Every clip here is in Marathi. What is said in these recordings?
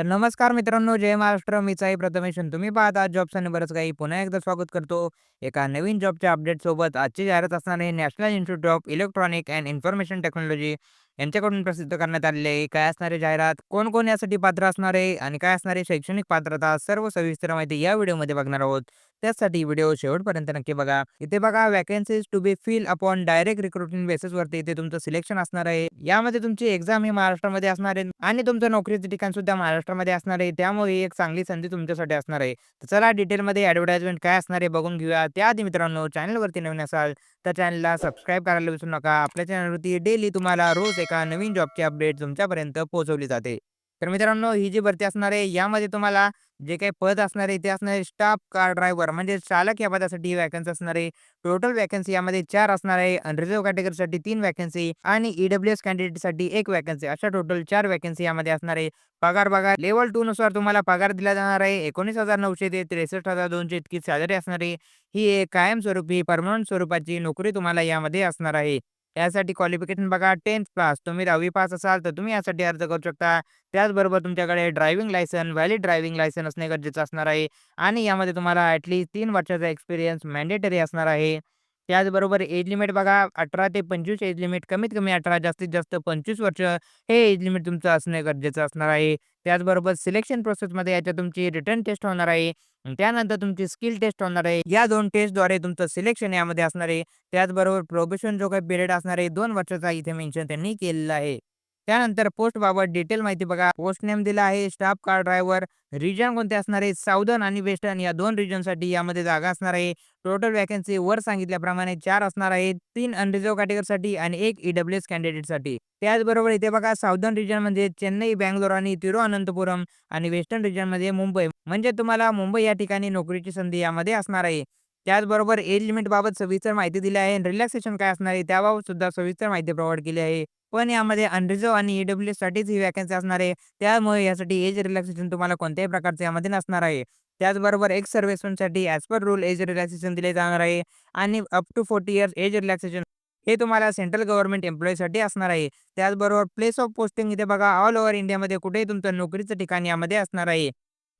तर नमस्कार मित्रांनो, जय महाराष्ट्र. मी साई प्रथमेशन तुम्ही पाहत आज जॉब्स आणि बरंच काही. पुन्हा एकदा स्वागत करतो एका नवीन जॉबच्या अपडेटसोबत. आजची जाहिरात असणार आहे national institute of electronic and information technology यांच्याकडून प्रसिद्ध करण्यात आले आहे. काय असणारे जाहिरात, कोण-कोण यासाठी पात्र असणार आहे आणि काय असणारे शैक्षणिक पात्रता, सर्व सविस्तर माहिती या व्हिडिओमध्ये बघणार आहोत. त्याचसाठी व्हिडिओ शेवटपर्यंत नक्की बघा. इथे बघा vacancies to be fill upon direct recruiting बेसिसवरती इथे तुमचं सिलेक्शन असणार आहे. यामध्ये तुमची एक्झाम ही महाराष्ट्रामध्ये असणार आहे आणि तुमचं नोकरीचं ठिकाण सुद्धा महाराष्ट्रामध्ये असणार आहे. त्यामुळे एक चांगली संधी तुमच्यासाठी असणार आहे. तर चला डिटेलमध्ये ॲडव्हर्टाइजमेंट काय असणार आहे बघून घेऊया. त्याआधी मित्रांनो चॅनलवरती नवीन असाल तर चॅनलला सबस्क्राईब करायला विसरू नका. आपल्या चॅनलवरती डेली तुम्हाला रोज एक नवीन जॉबची अपडेट तुमच्यापर्यंत पोहोचवली जाते. तर मित्रांनो ही जी भरती असणार आहे यामध्ये तुम्हाला जे काही पद असणार आहे ते असणार आहे स्टाफ कार ड्रायव्हर म्हणजे चालक या पदासाठी ही वॅकन्सी असणार आहे. टोटल वॅकन्सी यामध्ये चार असणार आहे. रिझर्व्ह कॅटेगरीसाठी तीन वॅकन्सी आणि ई-डब्ल्यू-एस कॅन्डिडेटसाठी एक वॅकन्सी अशा टोटल चार वॅकन्सी यामध्ये असणार आहे. पगार बघा लेव्हल टू नुसार तुम्हाला पगार दिला जाणार आहे. 19,900 ते 63,200 इतकी सॅलरी असणार आहे. ही एक कायमस्वरूपी परमनंट स्वरूपाची नोकरी तुम्हाला यामध्ये असणार आहे. यासाठी क्वालिफिकेशन बघा 10th पास तुम्ही 10वी पास असाल तर तुम्ही यासाठी अर्ज करू शकता. त्याचबरोबर तुमच्याकडे driving licence, valid driving licence असणे गरजेचं असणार आहे आणि यामध्ये तुम्हाला ॲटलीस्ट तीन वर्षाचा एक्सपिरियन्स मॅन्डेटरी असणार आहे. त्याचबरोबर एज लिमिट बघा 18 ते 25 एज लिमिट कमीत कमी 18 जास्तीत जास्त 25 वर्ष हे एज लिमिट तुमचं असणे गरजेचं असणार आहे. त्याचबरोबर सिलेक्शन प्रोसेसमध्ये याच्या तुमची रिटर्न टेस्ट होणार आहे. त्यानंतर तुमची स्किल टेस्ट होणार आहे. या दोन टेस्टद्वारे तुमचं सिलेक्शन यामध्ये असणार आहे. त्याचबरोबर प्रोबेशन जो काही पिरियड असणार आहे दोन वर्षाचा इथे मेन्शन त्यांनी केलेला आहे. त्यानंतर पोस्ट बाबत डिटेल माहिती बघा. पोस्ट नेम दिला आहे स्टाफ कार ड्रायव्हर. रिजन कोणते असणार आहे साऊदर्न आणि वेस्टर्न या दोन रिजनसाठी यामध्ये जागा असणार आहे. टोटल वॅकन्सी वर सांगितल्याप्रमाणे चार असणार आहेत. तीन अनरिझर्व्ह कॅटेगरीसाठी आणि एक ई-डब्ल्यू-एस कॅन्डिडेटसाठी. त्याचबरोबर इथे बघा साऊदर्न रिजन म्हणजे चेन्नई, बंगलोर आणि तिरुअनंतपुरम आणि वेस्टर्न रिजनमध्ये म्हणजे मुंबई म्हणजे तुम्हाला मुंबई या ठिकाणी नोकरीची संधी यामध्ये असणार आहे. त्याचबरोबर एज लिमिट बाबत सविस्तर माहिती दिली आहे. रिलॅक्सेशन काय असणार आहे त्याबाबत सुद्धा सविस्तर माहिती प्रोव्हाइड केली आहे. पण यामध्ये अनरिझर्व्ह आणि ई डब्ल्यूसाठीच ही वॅकन्सी असणार आहे. त्यामुळे यासाठी एज रिलॅक्सेशन तुम्हाला कोणत्याही प्रकारचं यामध्ये नसणार आहे. त्याचबरोबर ex सर्व्हिसमॅनसाठी as per rule age relaxation दिले जाणार आहे आणि up to 40 years age relaxation हे तुम्हाला सेंट्रल गव्हर्नमेंट एम्प्लॉयीसाठी असणार आहे. त्याचबरोबर प्लेस ऑफ पोस्टिंग इथे बघा ऑल ओव्हर इंडियामध्ये कुठेही तुमचं नोकरीचं ठिकाण यामध्ये असणार आहे.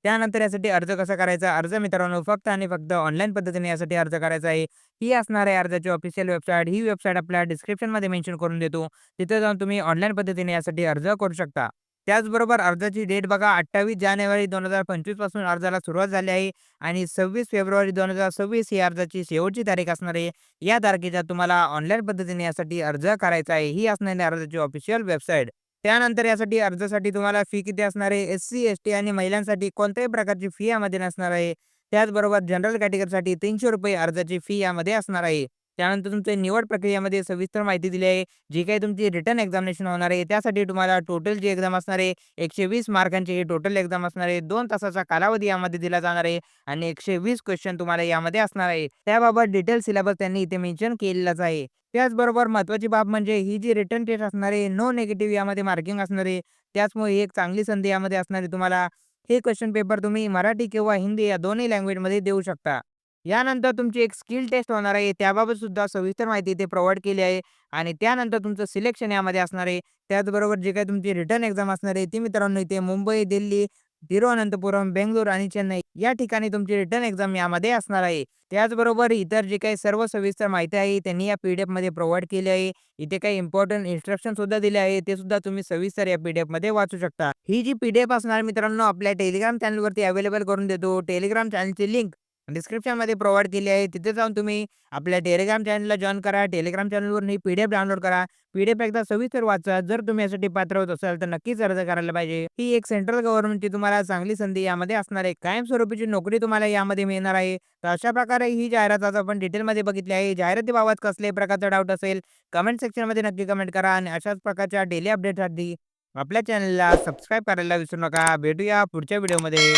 त्यानंतर यासाठी अर्ज कसा करायचा? अर्ज मित्रांनो फक्त आणि फक्त ऑनलाईन पद्धतीने यासाठी अर्ज करायचा आहे. ही असणार आहे अर्जाची ऑफिशियल वेबसाईट. ही वेबसाईट आपल्या डिस्क्रिप्शनमध्ये मेन्शन करून देतो. तिथे जाऊन तुम्ही ऑनलाईन पद्धतीने यासाठी अर्ज करू शकता. त्याचबरोबर अर्जाची डेट बघा 28 जानेवारी 2025 पासून अर्जाला सुरुवात झाली आहे आणि 26 फेब्रुवारी 2026 ही अर्जाची शेवटची तारीख असणार आहे. या तारखेच्या तुम्हाला ऑनलाईन पद्धतीने यासाठी अर्ज करायचा आहे. ही असणार आहे अर्जाची ऑफिशियल वेबसाईट. त्यानंतर यासाठी अर्जासाठी तुम्हाला फी किती असणार आहे? एस-सी, एस-टी आणि महिलांसाठी कोणत्याही प्रकारची फी यामध्ये नसणार आहे. त्याचबरोबर जनरल कॅटेगरीसाठी ₹300 अर्जाची फी यामध्ये असणार आहे. त्यानंतर तुमच्या निवड प्रक्रियेमध्ये सविस्तर माहिती दिली आहे. जी काही तुमची रिटर्न एक्झामिनेशन होणार आहे त्यासाठी तुम्हाला टोटल जी एक्झाम असणार आहे 120 मार्कांची ही टोटल एक्झाम असणार आहे. दोन तासाचा कालावधी यामध्ये दिला जाणार आहे आणि 120 क्वेश्चन तुम्हाला यामध्ये असणार आहे. त्याबाबत डिटेल सिलेबस त्यांनी इथे मेन्शन केलेलाच आहे. त्याचबरोबर महत्त्वाची बाब म्हणजे ही जी रिटर्न टेस्ट असणार आहे नो नेगेटिव्ह यामध्ये मार्किंग असणार आहे. त्याचमुळे ही एक चांगली संधी यामध्ये असणार आहे तुम्हाला. हे क्वेश्चन पेपर तुम्ही मराठी किंवा हिंदी या दोन्ही लँग्वेजमध्ये देऊ शकता. यानंतर तुमची एक स्किल टेस्ट होणार आहे. त्याबाबत सुद्धा सविस्तर माहिती इथे प्रोव्हाइड केली आहे आणि त्यानंतर तुमचं सिलेक्शन यामध्ये असणार आहे. त्याचबरोबर जी काही तुमची रिटर्न एक्झाम असणार आहे ती मित्रांनो इथे मुंबई, दिल्ली, तिरुअनंतपुरम, बेंगलोर आणि चेन्नई या ठिकाणी तुमची रिटर्न एक्झाम यामध्ये असणार आहे. त्याचबरोबर इतर जी काही सर्व सविस्तर माहिती आहे त्यांनी या पी-डी-एफमध्ये प्रोव्हाइड केली आहे. इथे काही इम्पॉर्टंट इन्स्ट्रक्शन सुद्धा दिले आहे. ते सुद्धा तुम्ही सविस्तर या पी-डी-एफमध्ये वाचू शकता. ही जी पी-डी-एफ असणार मित्रांनो आपल्या टेलिग्राम चॅनलवरती अवेलेबल करून देतो. टेलिग्राम चॅनलची लिंक डिस्क्रिप्शनमध्ये प्रोव्हाइड केली आहे. तिथे जाऊन तुम्ही आपल्या टेलिग्राम चॅनलला जॉईन करा. टेलिग्राम चॅनलवरून ही पी-डी-एफ डाउनलोड करा. पी-डी-एफ एकदा सविस्तर वाचा. जर तुम्ही यासाठी पात्र होत असाल तर नक्कीच अर्ज करायला पाहिजे. ही एक सेंट्रल गव्हर्नमेंटची तुम्हाला चांगली संधी यामध्ये असणार आहे. कायमस्वरूपीची नोकरी तुम्हाला यामध्ये मिळणार आहे. तर अशा प्रकारे ही जाहिरात आज आपण डिटेलमध्ये बघितली आहे. जाहिरातीबाबत कसल्याही प्रकारचा डाऊट असेल कमेंट सेक्शनमध्ये नक्की कमेंट करा आणि अशाच प्रकारच्या डेली अपडेटसाठी आपल्या चॅनलला सबस्क्राईब करायला विसरू नका. भेटूया पुढच्या व्हिडिओमध्ये.